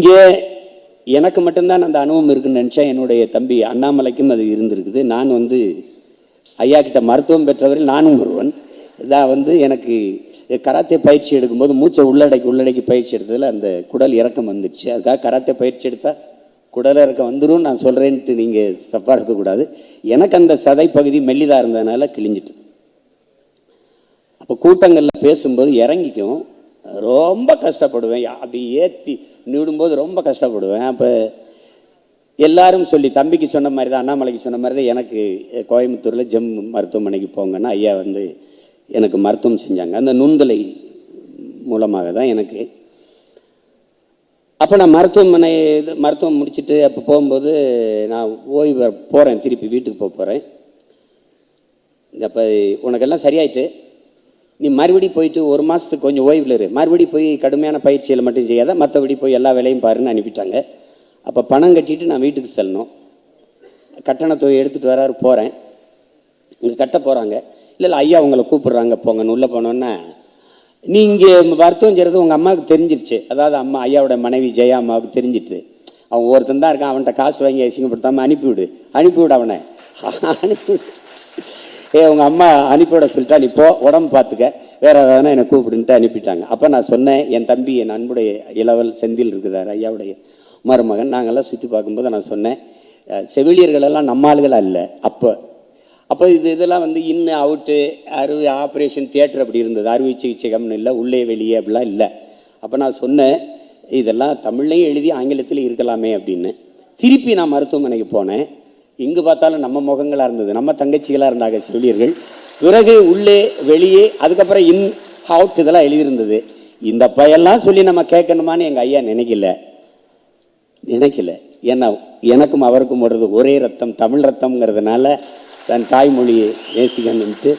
இங்கே எனக்கு மட்டும்தான் அந்த அனுபவம் இருக்குன்னு நினச்சா என்னுடைய தம்பி அண்ணாமலைக்கும் அது இருந்திருக்குது. நான் வந்து ஐயா கிட்ட மருத்துவம் பெற்றவரில் நானும் ஒருவன். இதான் வந்து எனக்கு கராத்தே பயிற்சி எடுக்கும்போது மூச்சை உள்ளடக்கி உள்ளடக்கி பயிற்சி எடுத்ததில் அந்த குடல் இறக்கம் வந்துடுச்சு. அதுக்காக கராத்தே பயிற்சி எடுத்தால் குடல் இறக்கம் வந்துடும் நான் சொல்கிறேன்ட்டு நீங்கள் தப்பாக எடுக்கக்கூடாது. எனக்கு அந்த சதை பகுதி மெல்லிதாக இருந்ததுனால கிழிஞ்சிட்டு. அப்போ கூட்டங்களில் பேசும்போது இறங்கிக்கும். ரொம்ப கஷ்டப்படுவேன். அப்படி ஏற்றி நிவிடும்போது ரொம்ப கஷ்டப்படுவேன். அப்போ எல்லாரும் சொல்லி தம்பிக்கு சொன்ன மாதிரி தான் அண்ணாமலைக்கு சொன்ன மாதிரி தான் எனக்கு கோயம்புத்தூரில் ஜெம் மருத்துவமனைக்கு போங்கன்னா ஐயா வந்து எனக்கு மருத்துவம் செஞ்சாங்க. அந்த நுண்தலை மூலமாக தான் எனக்கு. அப்போ நான் மருத்துவமனை இது மருத்துவம் முடிச்சுட்டு அப்போ போகும்போது நான் ஓய்வு போகிறேன் திருப்பி வீட்டுக்கு போக போகிறேன் அப்போ உனக்கெல்லாம் சரியாயிட்டு நீ மறுபடி போயிட்டு ஒரு மாதத்துக்கு கொஞ்சம் ஓய்வில் இரு. மறுபடி போய் கடுமையான பயிற்சியில் மட்டும் செய்யாத மற்றபடி போய் எல்லா வேலையும் பாருன்னு அனுப்பிட்டாங்க. அப்போ பணம் கட்டிட்டு நான் வீட்டுக்கு செல்லணும். கட்டண தொகை எடுத்துகிட்டு வராரு போகிறேன் இங்கே கட்ட போகிறாங்க இல்லை இல்லை ஐயா உங்களை கூப்பிடுறாங்க போங்கன்னு உள்ளே போனோன்னே. நீ இங்கே மருத்துவம் செய்கிறது உங்கள் அம்மாவுக்கு தெரிஞ்சிருச்சு. அதாவது அம்மா ஐயாவோட மனைவி ஜெயா அம்மாவுக்கு தெரிஞ்சிட்டு அவன் ஒருத்தன் தான் இருக்கான் அவன்கிட்ட காசு வாங்கி அசிங்கப்படுத்தாமல் அனுப்பிவிடு. அனுப்பிவிடு அவனை. அனுப்பிவிடு. ஏ உங்கள் அம்மா அனுப்பிவிட சொல்லிட்டா நீ போ உடம்பு பார்த்துக்க. வேற எதாவது என்னை கூப்பிடுன்ட்டு அனுப்பிட்டாங்க. அப்போ நான் சொன்னேன் என் தம்பி என் அன்புடைய இளவல் செந்தில் இருக்குதார் ஐயாவுடைய மருமகன். நாங்கள்லாம் சுற்றி பார்க்கும்போது நான் சொன்னேன் செவிலியர்களெல்லாம் நம்மாளுகளாக இல்லை நம்ம அப்போ. அப்போ இது இதெல்லாம் வந்து இன்னு அவுட்டு அறுவை ஆப்ரேஷன் தியேட்டர் அப்படி இருந்தது. அறுவை சிகிச்சைகம்னு இல்லை உள்ளே வெளியே அப்படிலாம் இல்லை. அப்போ நான் சொன்னேன் இதெல்லாம் தமிழ்லையும் எழுதி ஆங்கிலத்தில் இருக்கலாமே அப்படின்னு. திருப்பி நான் மருத்துவமனைக்கு போனேன். எங்கே பார்த்தாலும் நம்ம முகங்களாக இருந்தது. நம்ம தங்கச்சிகளாக இருந்தாங்க செவிலியர்கள் பிறகு உள்ளே வெளியே அதுக்கப்புறம் இன் அவுட் இதெல்லாம் எழுதியிருந்தது. இந்த பையெல்லாம் சொல்லி நம்ம கேட்கணுமான்னு எங்கள் ஐயா நினைக்கல. நினைக்கல. ஏன்னா எனக்கும் அவருக்கும் வருது ஒரே ரத்தம் தமிழ் ரத்தம்ங்கிறதுனால தன் தாய்மொழியை நேசிக்கணும்ட்டு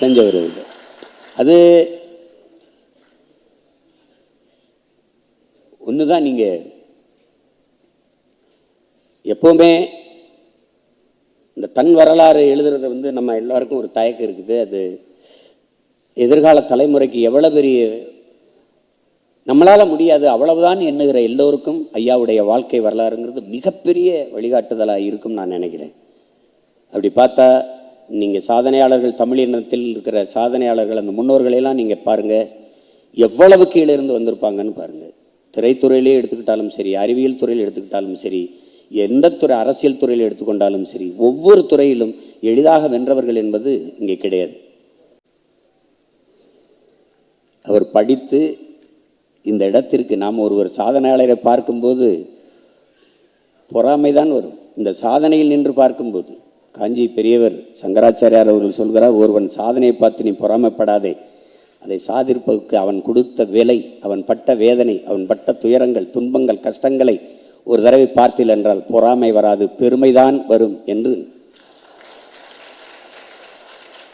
செஞ்சவர் இது அது ஒன்று தான் நீங்கள் எப்போவுமே இந்த தன் வரலாறு எழுதுறது வந்து நம்ம எல்லாருக்கும் ஒரு தயக்கம் இருக்குது. அது எதிர்கால தலைமுறைக்கு எவ்வளோ பெரிய நம்மளால் முடியாது அவ்வளவுதான் எண்ணுகிற எல்லோருக்கும் ஐயாவுடைய வாழ்க்கை வரலாறுங்கிறது மிகப்பெரிய வழிகாட்டுதலாக இருக்கும் நான் நினைக்கிறேன். அப்படி பார்த்தா நீங்கள் சாதனையாளர்கள் தமிழினத்தில் இருக்கிற சாதனையாளர்கள் அந்த முன்னோர்களையெல்லாம் நீங்கள் பாருங்கள் எவ்வளவு கீழே இருந்து வந்திருப்பாங்கன்னு பாருங்கள் திரைத்துறையிலே எடுத்துக்கிட்டாலும் சரி அறிவியல் துறையில் எடுத்துக்கிட்டாலும் சரி எந்த துறை அரசியல் துறையில் எடுத்துக்கொண்டாலும் சரி ஒவ்வொரு துறையிலும் எளிதாக வென்றவர்கள் என்பது இங்கே கிடையாது. அவர் படித்து இந்த இடத்திற்கு நாம் ஒருவர் சாதனையாளரை பார்க்கும்போது பொறாமைதான் வரும். இந்த சாதனையில் நின்று பார்க்கும்போது காஞ்சி பெரியவர் சங்கராச்சாரியார் அவர்கள் சொல்கிறார் ஒருவன் சாதனையை பார்த்து நீ பொறாமைப்படாதே. அதை சாதிப்பதற்கு அவன் கொடுத்த விலை அவன் பட்ட வேதனை அவன் பட்ட துயரங்கள் துன்பங்கள் கஷ்டங்களை ஒரு தடவை பார்த்தீர்கள் என்றால் பொறாமை வராது பெருமைதான் வரும் என்று.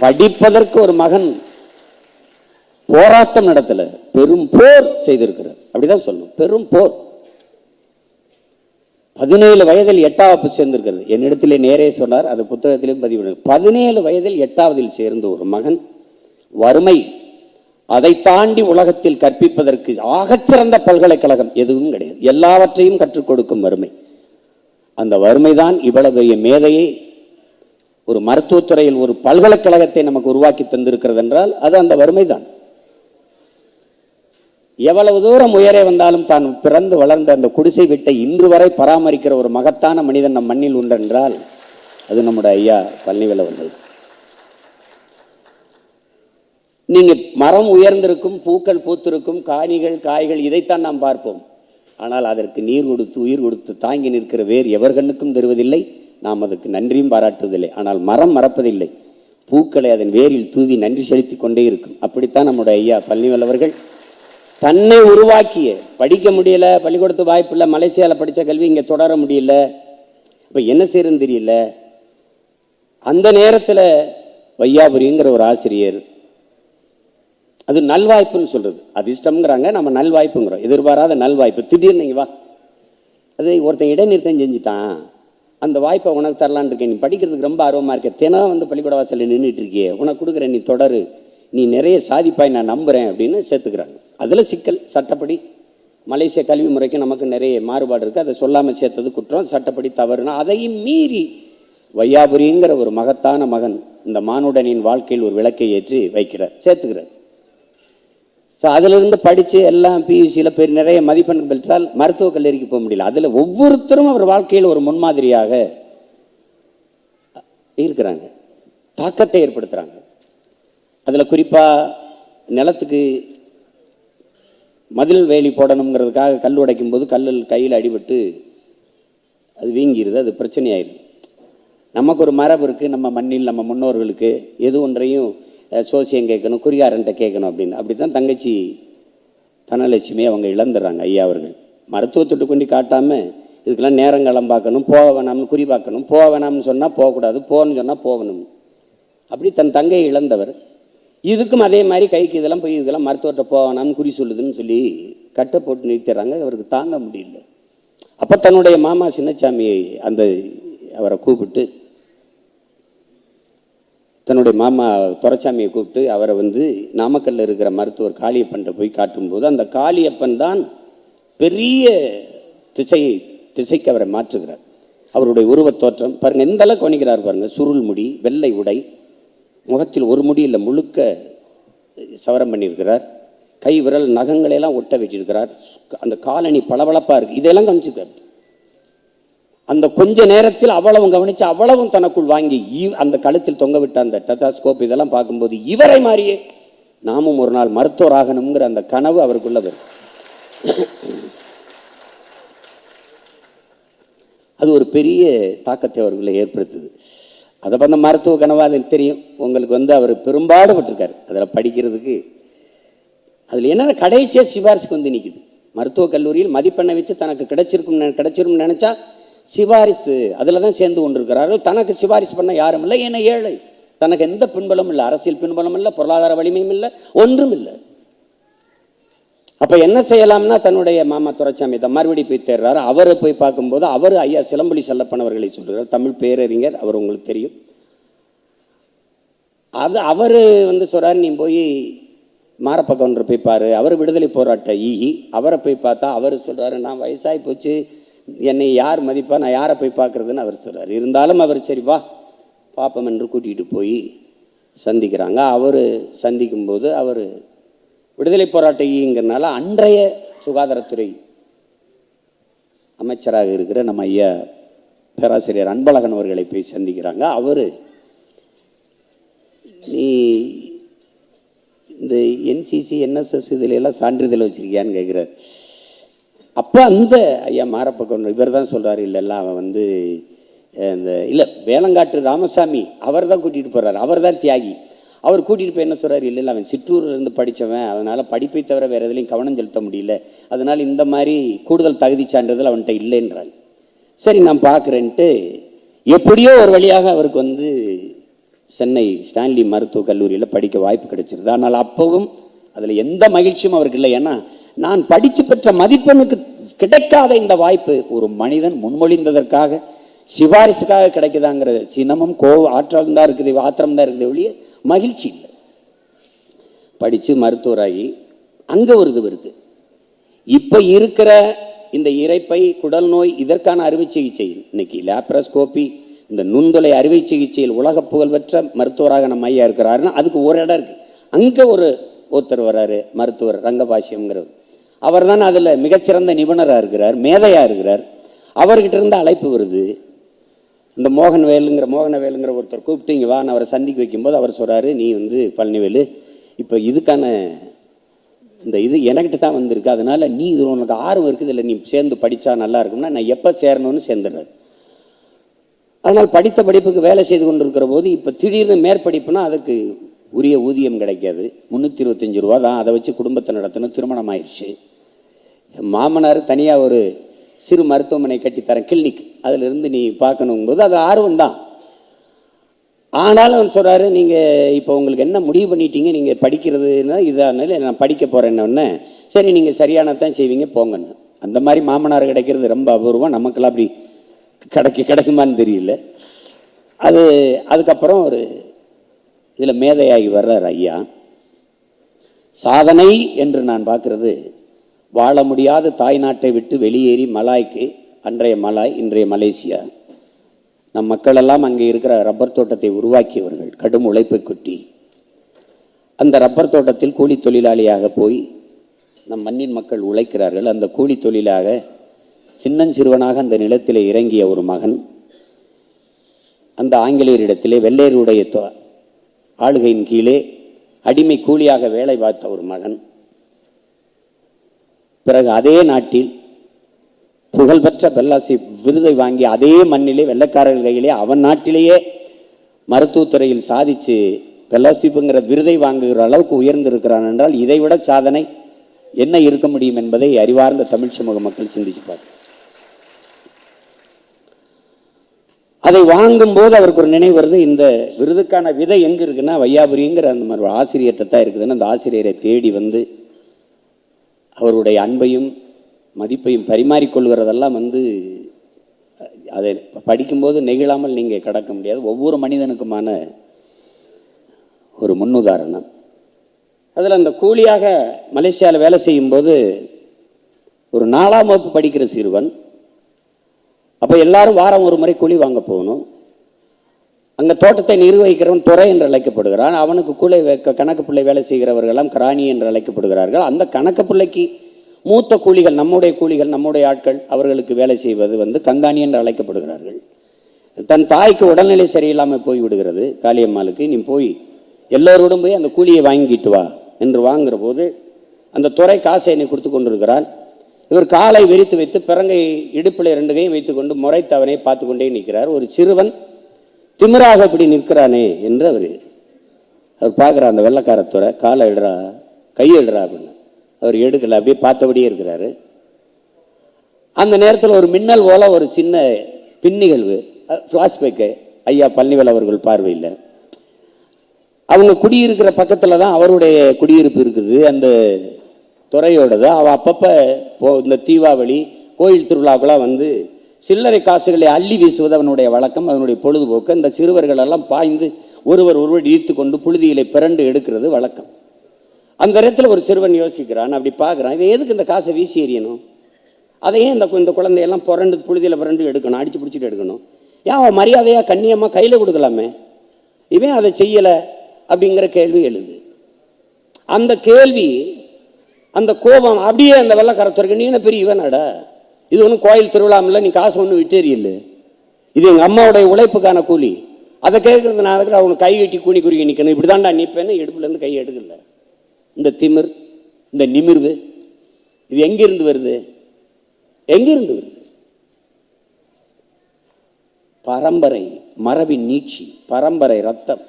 படிப்பதற்கு ஒரு மகன் போராட்டம் நடத்தல பெரும் போர் செய்திருக்கிறார். அப்படிதான் சொல்லணும் பெரும் போர். பதினேழு வயதில் எட்டாவது சேர்ந்திருக்கிறது. என்னிடத்திலே நேரே சொன்னார் அது புத்தகத்திலும் பதிவு பதினேழு வயதில் எட்டாவதில் சேர்ந்த ஒரு மகன் வறுமை அதை தாண்டி உலகத்தில் கற்பிப்பதற்கு ஆகச்சிறந்த பல்கலைக்கழகம் எதுவும் கிடையாது. எல்லாவற்றையும் கற்றுக் கொடுக்கும் வறுமை. அந்த வறுமைதான் இவ்வளவு பெரிய மேதையை ஒரு மருத்துவத்துறையில் ஒரு பல்கலைக்கழகத்தை நமக்கு உருவாக்கி தந்திருக்கிறது என்றால் அது அந்த வறுமை தான் எவ்வளவு தூரம் உயரே வந்தாலும் தான் பிறந்து வளர்ந்த அந்த குடிசை வீட்டை இன்று வரை பராமரிக்கிற ஒரு மகத்தான மனிதன் நம் மண்ணில் உண்டென்றால் அது நம்முடைய ஐயா பழனிவேல நீங்கள் நீங்க மரம் உயர்ந்திருக்கும் பூக்கள் பூத்திருக்கும் காணிகள் காய்கள் இதைத்தான் நாம் பார்ப்போம். ஆனால் அதற்கு நீர் கொடுத்து உயிர் கொடுத்து தாங்கி நிற்கிற வேர் எவர் கண்ணுக்கும் தருவதில்லை. நாம் அதுக்கு நன்றியும் பாராட்டுவதில்லை. ஆனால் மரம் மறப்பதில்லை. பூக்களை அதன் வேரில் தூவி நன்றி செலுத்தி கொண்டே இருக்கும். அப்படித்தான் நம்முடைய ஐயா பழனிவேல் அவர்கள் தன்னை உருவாக்கிய படிக்க முடியல பள்ளிக்கூடத்து வாய்ப்பு இல்லை மலேசியாவில் படித்த கல்வி இங்கே தொடர முடியல. இப்போ என்ன செய்யறதுன்னு தெரியல. அந்த நேரத்தில் வையாபுரிங்கிற ஒரு ஆசிரியர் அது நல்வாய்ப்புன்னு சொல்றது. அதிர்ஷ்டம்ங்கிறாங்க நம்ம நல்வாய்ப்புங்கிறோம். எதிர்பாராத நல்வாய்ப்பு. திடீர்னு நீங்க வா. அது ஒருத்தன் இடைநிறுத்தம் செஞ்சுட்டான். அந்த வாய்ப்பை உனக்கு தரலான்னு இருக்கேன். நீ படிக்கிறதுக்கு ரொம்ப ஆர்வமாக இருக்க. தினம் வந்து பள்ளிக்கூட வாசலில் நின்றுட்டு இருக்கியே உனக்கு கொடுக்குறேன் நீ தொடரு. நீ நிறைய சாதிப்பாய் நான் நம்புகிறேன் அப்படின்னு சேர்த்துக்கிறாங்க. அதில் சிக்கல் சட்டப்படி. மலேசிய கல்வி முறைக்கு நமக்கு நிறைய மாறுபாடு இருக்குது அதை சொல்லாமல் சேர்த்தது குற்றம் சட்டப்படி தவறுனா அதையும் மீறி வையாபுரிங்கிற ஒரு மகத்தான மகன் இந்த மானுடனின் வாழ்க்கையில் ஒரு விளக்கை ஏற்றி வைக்கிறார் சேர்த்துக்கிறார். ஸோ அதிலிருந்து படித்து எல்லாம் பியூசியில் பெரிய நிறைய மதிப்பெண் பெற்றால் மருத்துவக் கல்லூரிக்கு போக முடியல. அதில் ஒவ்வொருத்தரும் அவர் வாழ்க்கையில் ஒரு முன்மாதிரியாக இருக்கிறாங்க. தாக்கத்தை ஏற்படுத்துகிறாங்க அதில் குறிப்பாக நிலத்துக்கு மதில் வேலி போடணுங்கிறதுக்காக கல் உடைக்கும் போது கல்லில் கையில் அடிபட்டு அது வீங்கிடுது அது பிரச்சனையாயிருது நமக்கு ஒரு மரபு இருக்குது நம்ம மண்ணில் நம்ம முன்னோர்களுக்கு எது ஒன்றையும் சோசியம் கேட்கணும் குறிகாரன்ட்ட கேட்கணும் அப்படின்னு. அப்படி தான் தங்கச்சி தனலட்சுமி அவங்க இழந்துடுறாங்க ஐயா அவர்கள். மருத்துவத்திட்டு கொண்டு காட்டாமல் இதுக்கெல்லாம் நேரங்காலம் பார்க்கணும் போக வேணாம்னு குறி பார்க்கணும். போக வேணாம்னு சொன்னால் போகக்கூடாது போகணும்னு சொன்னால் போகணும். அப்படி தன் தங்கையை இழந்தவர். இதுக்கும் அதே மாதிரி கைக்கு இதெல்லாம் போய் இதெல்லாம் மருத்துவர்கிட்ட போக வேணாம்னு குறி சொல்லுதுன்னு சொல்லி கட்டை போட்டு நிறுத்திடுறாங்க. அவருக்கு தாங்க முடியல. அப்போ தன்னுடைய மாமா சின்னச்சாமியை அந்த அவரை கூப்பிட்டு தன்னுடைய மாமா துரைச்சாமியை கூப்பிட்டு அவரை வந்து நாமக்கல்ல இருக்கிற மருத்துவர் காளியப்பன்ட்ட போய் காட்டும்போது அந்த காளியப்பன் தான் பெரிய திசையை திசைக்கு அவரை மாற்றுகிறார். அவருடைய உருவத் தோற்றம் பாருங்கள் எந்த அளவுக்கு வணிகிறார் பாருங்க சுருள் முடி வெள்ளை உடை முகத்தில் ஒரு முடியில் முழுக்க சவரம் பண்ணியிருக்கிறார். கை விரல் நகங்களை எல்லாம் ஒட்ட வச்சிருக்கிறார். அந்த காலணி பளபளப்பாக இருக்குது இதெல்லாம் கவனிச்சுக்கிறார் அந்த கொஞ்ச நேரத்தில் அவ்வளவும் கவனிச்சு அவ்வளவும் தனக்குள் வாங்கி அந்த கழுத்தில் தொங்க விட்ட அந்த டெத்தாஸ்கோப் இதெல்லாம் பார்க்கும்போது இவரை மாதிரியே நாமும் ஒரு நாள் மருத்துவர் ஆகணுங்கிற அந்த கனவு அவருக்குள்ள வரும். அது ஒரு பெரிய தாக்கத்தை அவர்களை ஏற்படுத்துது. அதை பண்ண மருத்துவ கனவா அது தெரியும். உங்களுக்கு வந்து அவர் பெரும்பாடுபட்டிருக்காரு. அதில் படிக்கிறதுக்கு அதில் என்ன கடைசியாக சிபாரிசுக்கு வந்து நிற்குது மருத்துவக் கல்லூரியில் மதிப்பெண்ணை வச்சு தனக்கு கிடைச்சிருக்கும் கிடைச்சிருக்கும்னு கிடைச்சிரும்னு நினச்சா சிபாரிசு அதில் தான் சேர்ந்து கொண்டிருக்கிறார்கள். தனக்கு சிபாரிசு பண்ண யாரும் இல்லை ஏன்னா ஏழை. தனக்கு எந்த பின்பலமும் இல்லை. அரசியல் பின்பலம் இல்லை பொருளாதார வலிமையும் இல்லை ஒன்றும் இல்லை. அப்ப என்ன செய்யலாம்னா தன்னுடைய மாமா துரைச்சாமி தான் மறுபடி போய் தேர்றாரு. அவரை போய் பார்க்கும்போது அவர் ஐயா சிலம்பொலி செல்லப்பனவர்களை சொல்கிறார் தமிழ் பேரறிஞர் அவர் உங்களுக்கு தெரியும். அது அவர் வந்து சொல்றாரு நீ போய் மாரப்பக்கம் போய் பாரு. அவர் விடுதலை போராட்ட ஈகி. அவரை போய் பார்த்தா அவர் சொல்றாரு நான் வயசாகி போச்சு. என்னை யார் மதிப்பா நான் யாரை போய் பார்க்கறதுன்னு அவர் சொல்கிறார் இருந்தாலும் அவர் சரி வா பாப்பம் என்று கூட்டிகிட்டு போய் சந்திக்கிறாங்க. அவர் சந்திக்கும்போது அவர் விடுதலை போராட்டங்கிறதுனால அன்றைய சுகாதாரத்துறை அமைச்சராக இருக்கிற நம்ம ஐயா பேராசிரியர் அன்பழகன் அவர்களை போய் சந்திக்கிறாங்க. அவர் நீ இந்த என்சிசி என்எஸ்எஸ் இதில் எல்லாம் சான்றிதழ் வச்சிருக்கியான்னு கேட்குறாரு அப்போ அந்த ஐயா மாரப்ப இவர் தான் சொல்கிறார் இல்லைல்ல அவன் வந்து இந்த இல்லை வேலங்காட்டு ராமசாமி அவர் தான் கூட்டிகிட்டு போகிறாரு அவர் தான் தியாகி. அவர் கூட்டிகிட்டு போய் என்ன சொல்கிறார் இல்லை இல்லை அவன் சிற்றூர்லேருந்து படித்தவன் அதனால் படிப்பை தவிர வேறு எதுலையும் கவனம் செலுத்த முடியல அதனால் இந்த மாதிரி கூடுதல் தகுதி சான்றிதழ் அவன்கிட்ட இல்லைன்றாள். சரி நான் பார்க்குறேன்ட்டு எப்படியோ ஒரு வழியாக அவருக்கு வந்து சென்னை ஸ்டான்லி மருத்துவக் கல்லூரியில் படிக்க வாய்ப்பு கிடைச்சிருது. ஆனால் அப்பவும் அதில் எந்த மகிழ்ச்சியும் அவருக்கு இல்லை. ஏன்னா நான் படித்து பெற்ற மதிப்பெண்ணுக்கு கிடைக்காத இந்த வாய்ப்பு ஒரு மனிதன் முன்மொழிந்ததற்காக சிபாரிசுக்காக கிடைக்குதாங்கிறது சினமும் கோ ஆற்றம் தான் இருக்குது ஆத்திரம் தான் இருக்குது ஒழிய மகிழ்ச்சி இல்லை. படித்து மருத்துவராகி அங்கே ஒரு இது வருது. இப்போ இருக்கிற இந்த இரைப்பை குடல் நோய் இதற்கான அறுவை சிகிச்சை இன்னைக்கு லேப்ரஸ்கோபி இந்த நுண்துளை அறுவை சிகிச்சையில் உலக புகழ்பெற்ற மருத்துவராக நம்ம ஐயா இருக்கிறாருன்னா அதுக்கு ஒரு இடம் இருக்குது அங்கே ஒரு ஒருத்தர் வர்றாரு மருத்துவர் ரங்கபாஷ்யம்ங்கிறவர். அவர் தான் அதில் மிகச்சிறந்த நிபுணராக இருக்கிறார் மேதையாக இருக்கிறார். அவர்கிட்ட இருந்து அழைப்பு வருது. இந்த மோகன்வேலுங்கிற மோகனவேலுங்கிற ஒருத்தர் கூப்பிட்டு இங்கே வா அவரை சந்திக்க வைக்கும்போது அவர் சொல்கிறாரு நீ வந்து பழனிவேலு இப்போ இதுக்கான இந்த இது எனக்கிட்ட தான் வந்திருக்கு. அதனால் நீ இது உனக்கு ஆர்வம் இருக்குது இல்லை நீ சேர்ந்து படித்தா நல்லா இருக்கும்னா நான் எப்போ சேரணும்னு சேர்ந்துடுறாரு அதனால் படித்த படிப்புக்கு வேலை செய்து கொண்டிருக்கிற போது இப்போ திடீர்னு மேற்படிப்புனா அதுக்கு உரிய ஊதியம் கிடைக்காது. முந்நூற்றி இருபத்தஞ்சு ரூபா தான் அதை வச்சு குடும்பத்தை நடத்தணும் திருமணம் ஆயிடுச்சு மாமனார் தனியாக ஒரு சிறு மருத்துவமனை கட்டித்தரேன் கிளினிக் அதில் இருந்து நீ பார்க்கணுங்கும்போது போது அது ஆர்வம் தான் ஆனாலும் அவர் சொல்கிறாரு நீங்கள் இப்போ உங்களுக்கு என்ன முடிவு பண்ணிட்டீங்க நீங்கள் படிக்கிறதுனா இதானால நான் படிக்க போகிறேன்னொன்னே சரி நீங்கள் சரியானதான் செய்வீங்க போங்கன்னு. அந்த மாதிரி மாமனார் கிடைக்கிறது ரொம்ப அபூர்வம். நமக்கெல்லாம் அப்படி கிடைக்க கிடைக்குமான்னு தெரியல. அது அதுக்கப்புறம் ஒரு இதில் மேதையாகி வர்றார் ஐயா. சாதனை என்று நான் பார்க்குறது வாழ முடியாத தாய்நாட்டை விட்டு வெளியேறி மலாய்க்கு அன்றைய மலாய் இன்றைய மலேசியா. நம் மக்களெல்லாம் அங்கே இருக்கிற ரப்பர் தோட்டத்தை உருவாக்கியவர்கள் கடும் உழைப்பை கொட்டி. அந்த ரப்பர் தோட்டத்தில் கூலி தொழிலாளியாக போய் நம் மண்ணின் மக்கள் உழைக்கிறார்கள். அந்த கூலி தொழிலாக சின்னஞ்சிறுவனாக அந்த நிலத்தில் இறங்கிய ஒரு மகன் அந்த ஆங்கிலேயரிடத்திலே வெள்ளையருடைய தொ- ஆளுகையின் கீழே அடிமை கூலியாக வேலை பார்த்த ஒரு மகன் பிறகு அதே நாட்டில் புகழ்பெற்ற பெல்லாசி விருதை வாங்கி அதே மண்ணிலே வெள்ளக்காரர்கள் கையிலே அவன் நாட்டிலேயே மருத்துவத்துறையில் சாதிச்சு பெல்லாசிப்புங்கிற விருதை வாங்குகிற அளவுக்கு உயர்ந்திருக்கிறான் என்றால் இதைவிட சாதனை என்ன இருக்க முடியும் என்பதை அறிவார்ந்த தமிழ் சமூக மக்கள் சிந்திச்சுப்பார் அதை வாங்கும்போது அவருக்கு ஒரு நினைவு வருது இந்த விருதுக்கான விதை எங்கே இருக்குன்னா வையாபுரிங்கிற அந்த மாதிரி ஒரு ஆசிரியர்கிட்ட தான் இருக்குதுன்னு அந்த ஆசிரியரை தேடி வந்து அவருடைய அன்பையும் மதிப்பையும் பரிமாறிக்கொள்கிறதெல்லாம் வந்து அதை படிக்கும்போது நெகிழாமல் நீங்கள் கடக்க முடியாது. ஒவ்வொரு மனிதனுக்குமான ஒரு முன்னுதாரணம். அதில் அந்த கூலியாக மலேசியாவில் வேலை செய்யும்போது ஒரு நாலாம் வகுப்பு படிக்கிற சிறுவன் அப்போ எல்லாரும் வாரம் ஒரு முறை கூலி வாங்க போகணும். அங்கே தோட்டத்தை நிர்வகிக்கிறவன் துறை என்று அழைக்கப்படுகிறான். அவனுக்கு கூலி கணக்கு பிள்ளை வேலை செய்கிறவர்களெல்லாம் கிராணி என்று அழைக்கப்படுகிறார்கள். அந்த கணக்கு பிள்ளைக்கு மூத்த கூலிகள் நம்முடைய கூலிகள் நம்முடைய ஆட்கள் அவர்களுக்கு வேலை செய்வது வந்து கங்காணி என்று அழைக்கப்படுகிறார்கள். தன் தாய்க்கு உடல்நிலை சரியில்லாமல் போய் விடுகிறது காளியம்மாளுக்கு நீ போய் எல்லோரோடும் போய் அந்த கூலியை வாங்கிட்டு வா என்று வாங்குற போது அந்த துறை காசை என்னை கொடுத்து கொண்டிருக்கிறான் இவர் காலை விரித்து வைத்து பிறங்கை இடுப்பில் இரண்டு கையும் வைத்துக்கொண்டு முறைத்தவனை பார்த்து கொண்டே நிற்கிறார். ஒரு சிறுவன் திமிராக இப்படி நிற்கிறானே என்று அவர் அவர் பார்க்குறார் அந்த வெள்ளக்காரத்துறை காலை இடுறா கையை அப்படின்னு. அவர் எடுக்கலை அப்படியே பார்த்தபடியே இருக்கிறாரு. அந்த நேரத்தில் ஒரு மின்னல் போல ஒரு சின்ன பின்னிகழ்வு ஃப்ளாஷ்பேக்கு ஐயா பழனிவேல் அவர்கள் பார்வையில். அவங்க குடியிருக்கிற பக்கத்தில் தான் அவருடைய குடியிருப்பு இருக்குது. அந்த துறையோடது. அவள் அப்பப்போ இந்த தீபாவளி கோயில் திருவிழாக்கெல்லாம் வந்து சில்லறை காசுகளை அள்ளி வீசுவது அவனுடைய வழக்கம் அவனுடைய பொழுதுபோக்கு. அந்த சிறுவர்கள் எல்லாம் பாய்ந்து ஒருவர் ஒருவர் இழுத்து கொண்டு புழுதியிலே பிறண்டு எடுக்கிறது வழக்கம். அந்த இடத்துல ஒரு சிறுவன் யோசிக்கிறான் அப்படி பார்க்குறான் இவன் எதுக்கு இந்த காசை வீசி எறியணும்? அதையே இந்த கு- இந்த குழந்தையெல்லாம் புரண்டு புழுதியில் புரண்டு எடுக்கணும் அடித்து பிடிச்சிட்டு எடுக்கணும்? ஏன் அவன் மரியாதையாக கண்ணியமாக கையில் கொடுக்கலாமே? இவன் அதை செய்யலை அப்படிங்கிற கேள்வி எழுது. அந்த கேள்வி அந்த கோபம் அப்படியே அந்த வெள்ளக்காரத்துறைக்கு நீ என்ன பெரிய இவனாடா இது ஒன்றும் கோயில் திருவிழாமில்ல நீ காசு ஒன்றும் விட்டேறியில்ல இது எங்கள் அம்மாவுடைய உழைப்புக்கான கூலி. அதை கேட்கறதுனால அவனுக்கு கை கட்டி கூனி குறுகி நிற்கணும் இப்படி தான்டா நிற்பேன்னு இடுப்புலேருந்து கை எடுக்கல. இந்த திமிர் இந்த நிமிர்வு இது எங்கிருந்து வருது? எங்கிருந்து வருது? பரம்பரை மரபின் நீட்சி பரம்பரை ரத்தம்.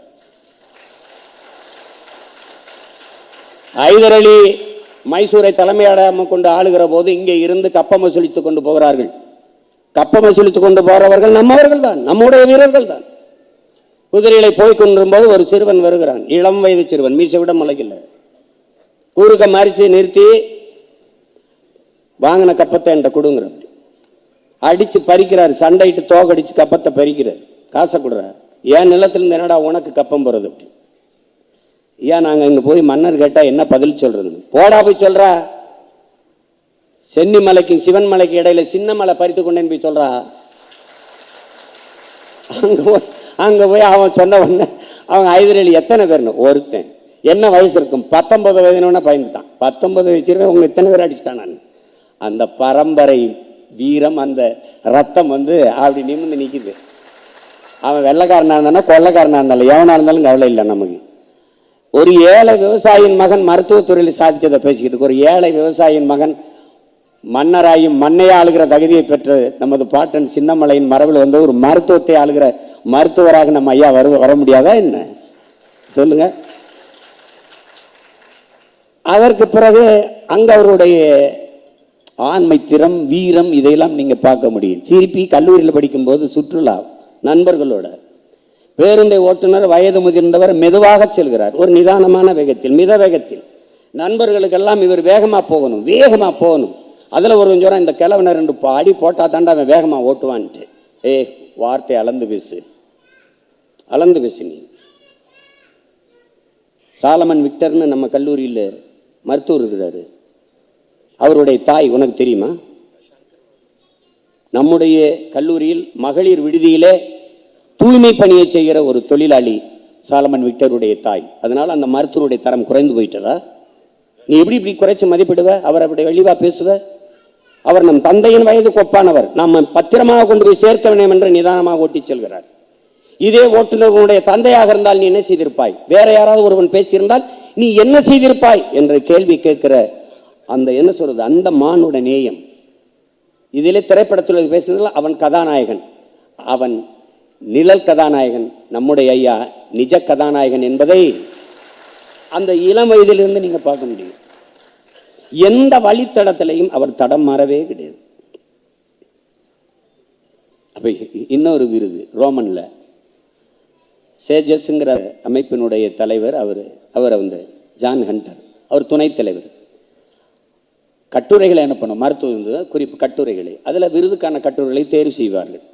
ஹைதர் மைசூரை தலைமையிடமாக கொண்டு ஆளுகிற போது இங்கே இருந்து கப்பம் வசூலித்து கொண்டு போகிறார்கள். கப்பம் வசூலித்து கொண்டு போகிறவர்கள் நம்மவர்கள் தான் நம்முடைய வீரர்கள் தான். குதிரையில போய் கொண்டிருக்கும் போது ஒரு சிறுவன் வருகிறான். இளம் வயது சிறுவன் மீசை விட முளைக்கல கூறுக்க மறிச்சு நிறுத்தி வாங்கின கப்பத்தை என்கிட்ட கொடுங்குற அடிச்சு பறிக்கிறார் சண்டையிட்டு தோகடிச்சு கப்பத்தை பறிக்கிறார். காசை கொடுறார். என் நிலத்திலிருந்து என்னடா உனக்கு கப்பம் போகிறது அப்படி ஏன் நாங்க இங்க போய் மன்னர் கேட்டா என்ன பதில் சொல்றது போடா போய் சொல்றா. சென்னி மலைக்கும் சிவன் மலைக்கு இடையில சின்ன மலை பறித்து கொண்டேன்னு போய் சொல்றா. அங்க போய் அங்க போய் அவன் சொன்ன உடனே அவங்க ஐதரலி எத்தனை பேர்னு? ஒருத்தன். என்ன வயசு இருக்கும்? பத்தொன்பது வயதுனோடனே பயந்துட்டான். பத்தொன்பது வயசு உங்க இத்தனை பேர் அடிச்சுட்டான் நான்? அந்த பரம்பரை வீரம் அந்த ரத்தம் வந்து அப்படி நிமிர்ந்து நிக்குது. அவன் வெள்ளைக்காரனா இருந்தானா கொள்ளைக்காரனா இருந்தாலும் எவனா இருந்தாலும் கவலை இல்லை நமக்கு. ஒரு ஏழை விவசாயின் மகன் மருத்துவத்துறையில் சாதித்ததை பேசிக்கிட்டு ஒரு ஏழை விவசாயின் மகன் மன்னராயும் மண்ணை ஆளுகிற தகுதியை பெற்ற நமது பாட்டன் சின்னமலையின் மரபில் வந்து ஒரு மருத்துவத்தை ஆளுகிற மருத்துவராக நம்ம ஐயா வர வர முடியாதா என்ன? சொல்லுங்க. அதற்கு பிறகு அங்க அவருடைய ஆண்மை திறம் வீரம் இதையெல்லாம் நீங்க பார்க்க முடியும். திருப்பி கல்லூரியில் படிக்கும்போது சுற்றுலா நண்பர்களோட. பேருந்தை ஓட்டுநர் வயது முதிர்ந்தவர் மெதுவாக செல்கிறார். ஒரு நிதானமான வேகத்தில் மித வேகத்தில். நண்பர்களுக்கெல்லாம் இவர் வேகமாக போகணும் வேகமாக போகணும். அதில் ஒரு கொஞ்சம் இந்த கிழவனை ரெண்டு அடி போட்டா தாண்டா அவன் வேகமாக ஓட்டுவான்ட்டு. ஏ வார்த்தை அளந்து பேசு அளந்து பேசு நீ. சாலமன் விக்டர்னு நம்ம கல்லூரியில் மருத்துவர் இருக்கிறாரு. அவருடைய தாய் உனக்கு தெரியுமா? நம்முடைய கல்லூரியில் மகளிர் விடுதியிலே தூய்மை பணியை செய்கிற ஒரு தொழிலாளி சாலமன் விக்டருடைய தாய். அதனால் அந்த மருத்துவருடைய தரம் குறைந்து போயிட்டதா? நீ எப்படி இப்படி குறைச்சு மதிப்பிடுவ? அவர் அப்படி வெளிவா பேசுவ? அவர் நம் தந்தையின் வயது கொப்பானவர். நாம் பத்திரமாக கொண்டு போய் சேர்க்க வேண்டும் என்று நிதானமாக ஓட்டிச் செல்கிறார். இதே ஓட்டுநர்களுடைய தந்தையாக இருந்தால் நீ என்ன செய்திருப்பாய்? வேற யாராவது ஒருவன் பேசியிருந்தால் நீ என்ன செய்திருப்பாய்? என்ற கேள்வி கேட்கிற அந்த என்ன சொல்றது அந்த மானுட நேயம். இதிலே திரைப்படத்தில் பேசுனதில் அவன் கதாநாயகன். அவன் நிழல் கதாநாயகன் நம்முடைய ஐயா நிஜ கதாநாயகன் என்பதை அந்த இளம் வயதிலிருந்து நீங்க பார்க்க முடியும். எந்த வழித்தடத்திலையும் அவர் தடம் மாறவே கிடையாது. அப்ப இன்னொரு விருது ரோமன்ல. சேஜஸ்ங்கிற அமைப்பினுடைய தலைவர் அவர் அவர் வந்து ஜான் ஹண்டர். அவர் துணைத் தலைவர். கட்டுரைகளை என்ன பண்ணும் மருத்துவ குறிப்பு கட்டுரைகளை. அதில் விருதுக்கான கட்டுரைகளை தேர்வு செய்வார்கள்.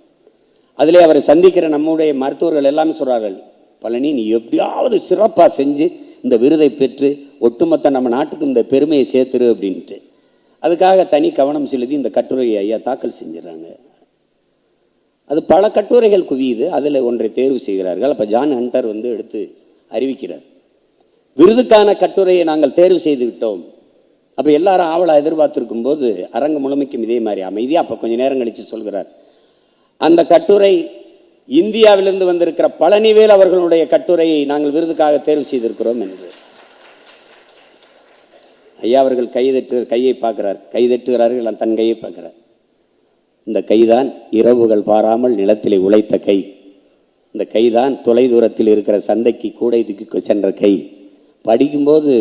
அதிலே அவரை சந்திக்கிற நம்முடைய மருத்துவர்கள் எல்லாமே சொல்கிறார்கள் பழனி நீ எப்படியாவது சிறப்பாக செஞ்சு இந்த விருதை பெற்று ஒட்டுமொத்த நம்ம நாட்டுக்கு இந்த பெருமையை சேர்த்துரு அப்படின்ட்டு. அதுக்காக தனி கவனம் செலுத்தி இந்த கட்டுரையை ஐயா தாக்கல் செஞ்சிடறாங்க. அது பல கட்டுரைகள் குவியுது அதில் ஒன்றை தேர்வு செய்கிறார்கள். அப்போ ஜான் ஹண்டர் வந்து எடுத்து அறிவிக்கிறார். விருதுக்கான கட்டுரையை நாங்கள் தேர்வு செய்து விட்டோம். அப்போ எல்லாரும் ஆவலாக எதிர்பார்த்திருக்கும் போது அரங்கு முழுமைக்கும் இதே மாதிரி அமைதியாக அப்போ கொஞ்ச நேரம் கழித்து சொல்கிறார். அந்த கட்டுரை இந்தியாவிலிருந்து வந்திருக்கிற பழனிவேல் அவர்களுடைய கட்டுரையை நாங்கள் விருதுக்காக தேர்வு செய்திருக்கிறோம் என்று. ஐயா அவர்கள் கைதட்டு கையை பார்க்கிறார். கைதட்டுகிறார்கள் தன் கையை பார்க்கிறார். இந்த கைதான் இரவுகள் பாராமல் நிலத்திலே உழைத்த கை. இந்த கைதான் தொலை தூரத்தில் இருக்கிற சந்தைக்கு கூடை தூக்கி சென்ற கை. படிக்கும்போது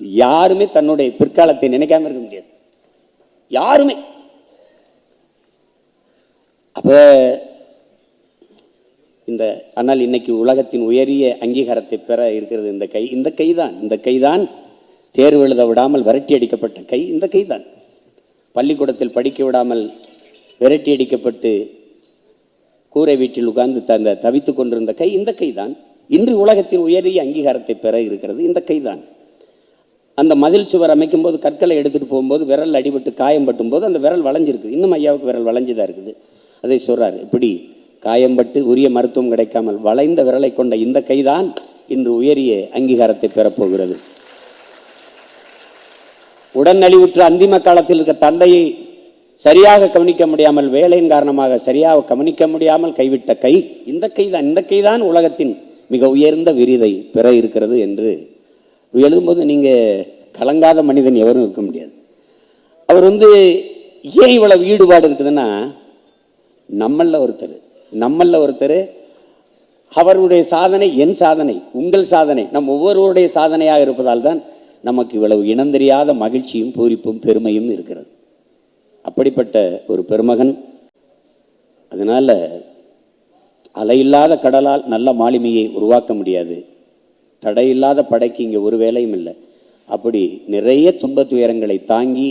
யாருமே தன்னுடைய பிற்காலத்தை நினைக்காம இருக்க முடியாது. யாருமே. அப்ப இந்த ஆனால் இன்னைக்கு உலகத்தின் உயரிய அங்கீகாரத்தை பெற இருக்கிறது. இந்த கை இந்த கைதான் இந்த கைதான் தேர்வு எழுத விடாமல் விரட்டி அடிக்கப்பட்ட கை இந்த கைதான். பள்ளிக்கூடத்தில் படிக்க விடாமல் விரட்டி அடிக்கப்பட்டு கூரை வீட்டில் உட்கார்ந்து தந்த தவித்துக் கொண்டிருந்த கை இந்த கைதான். இன்று உலகத்தின் உயரிய அங்கீகாரத்தை பெற இருக்கிறது. இந்த கைதான். அந்த மதில் சுவர் அமைக்கும் போது கற்களை எடுத்துட்டு போகும்போது விரல் அடிபட்டு காயம் பட்டும் போது அந்த விரல் வளைஞ்சிருக்கு இன்னும் ஐயாவுக்கு விரல் வளைஞ்சுதான் இருக்குது. அதை சொல்றாரு. இப்படி காயம்பட்டு உரிய மருத்துவம் கிடைக்காமல் வளைந்த விரலை கொண்ட இந்த கைதான் இன்று உயரிய அங்கீகாரத்தை பெறப்போகிறது. உடன் நலிவுற்ற அந்திம காலத்தில் இருக்க தந்தையை சரியாக கவனிக்க முடியாமல் வேலையின் காரணமாக சரியாக கவனிக்க முடியாமல் கைவிட்ட கை இந்த கைதான் இந்த கைதான் உலகத்தின் மிக உயர்ந்த விருதை பெற இருக்கிறது என்று எழுதும்போது நீங்க கலங்காத மனிதன் எவரும் இருக்க முடியாது. அவர் வந்து ஏன் இவ்வளவு ஈடுபாடு இருக்குதுன்னா நம்மள ஒருத்தர் நம்மள ஒருத்தர் அவருடைய சாதனை என் சாதனை உங்கள் சாதனை நம் ஒவ்வொருவருடைய சாதனையாக இருப்பதால் தான் நமக்கு இவ்வளவு இனந்தெரியாத மகிழ்ச்சியும் பூரிப்பும் பெருமையும் இருக்கிறது. அப்படிப்பட்ட ஒரு பெருமகன் அதனால அலையில்லாத கடலால் நல்ல மாலுமியை உருவாக்க முடியாது. தடையில்லாத படைக்கு இங்கே ஒரு வேலையும் இல்லை. அப்படி நிறைய துன்ப துயரங்களை தாங்கி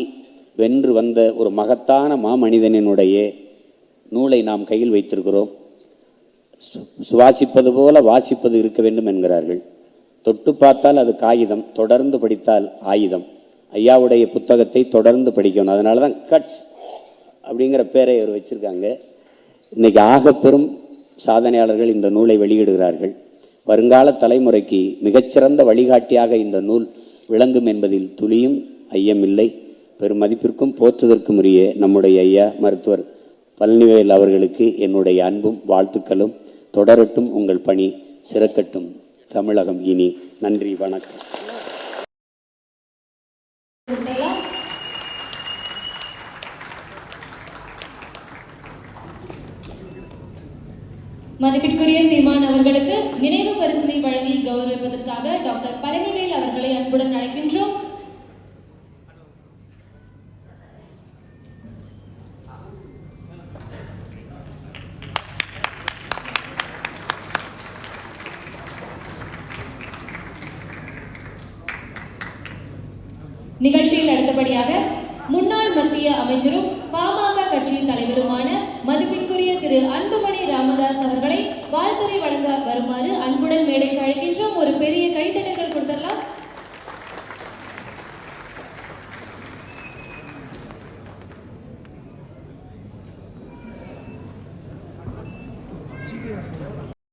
வென்று வந்த ஒரு மகத்தான மாமனிதனினுடைய நூலை நாம் கையில் வைத்திருக்கிறோம். சு- சுவாசிப்பது போல வாசிப்பது இருக்க வேண்டும் என்கிறார்கள். தொட்டு பார்த்தால் அது காகிதம் தொடர்ந்து படித்தால் ஆயுதம். ஐயாவுடைய புத்தகத்தை தொடர்ந்து படிக்கணும். அதனால தான் கட்ஸ் அப்படிங்கிற பேரை அவர் வச்சிருக்காங்க. இன்றைக்கி ஆக பெரும் சாதனையாளர்கள் இந்த நூலை வெளியிடுகிறார்கள். வருங்கால தலைமுறைக்கு மிகச்சிறந்த வழிகாட்டியாக இந்த நூல் விளங்கும் என்பதில் துளியும் ஐயமில்லை. பெரும் மதிப்பிற்கும் போற்றுதற்கும் உரிய நம்முடைய ஐயா மருத்துவர் பழனிவேல் அவர்களுக்கு என்னுடைய அன்பும் வாழ்த்துக்களும். தொடரட்டும் உங்கள் பணி சிறக்கட்டும். தமிழகம் இனி. நன்றி வணக்கம். மதிப்பிற்குரிய சீமான் அவர்களுக்கு நினைவு பரிசினை வழங்கி கௌரவிப்பதற்காக டாக்டர் பழனிவேல் அவர்களை அன்புடன் அழைக்கின்றோம். நிகழ்ச்சியில் அடுத்தபடியாக முன்னாள் மத்திய அமைச்சரும்